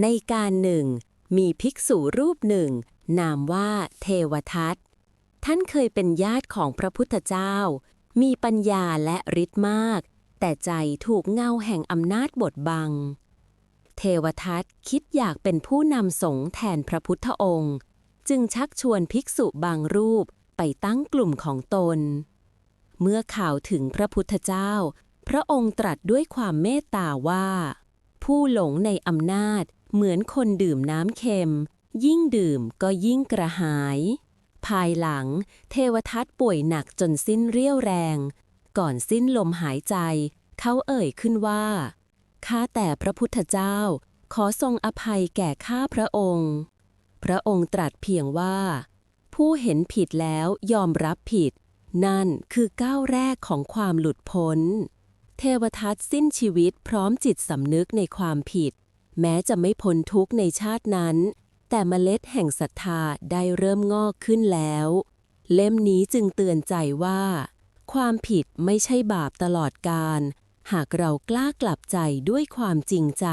ในการหนึ่ง มีภิกษุรูปหนึ่ง นามว่าเทวทัตท่านเคยเป็นญาติของพระพุทธเจ้า มีปัญญาและฤทธิ์มาก แต่ใจถูกเงาแห่งอำนาจบดบัง เทวทัตคิดอยากเป็นผู้นำสงฆ์แทนพระพุทธองค์ จึงชักชวนภิกษุบางรูปไปตั้งกลุ่มของตน เมื่อข่าวถึงพระพุทธเจ้า พระองค์ตรัสด้วยความเมตตาว่า ผู้หลงในอำนาจ เหมือนคนดื่มน้ำเค็ม ยิ่งดื่มก็ยิ่งกระหาย ภายหลัง เทวทัตป่วยหนักจนสิ้นเรี่ยวแรง ก่อนสิ้นลมหายใจ เขาเอ่ยขึ้นว่าข้าแต่พระพุทธเจ้า ขอทรงอภัยแก่ข้าพระองค์ พระองค์ตรัสเพียงว่า ผู้เห็นผิดแล้วยอมรับผิด นั่นคือก้าวแรกของความหลุดพ้น เทวทัตสิ้นชีวิตพร้อมจิตสำนึกในความผิด แม้จะไม่พ้นทุกข์ในชาตินั้น แต่เมล็ดแห่งศรัทธาได้เริ่มงอกขึ้นแล้ว เล่มนี้จึงเตือนใจว่า ความผิดไม่ใช่บาปตลอดกาลหากเรากล้ากลับใจด้วยความจริงใจ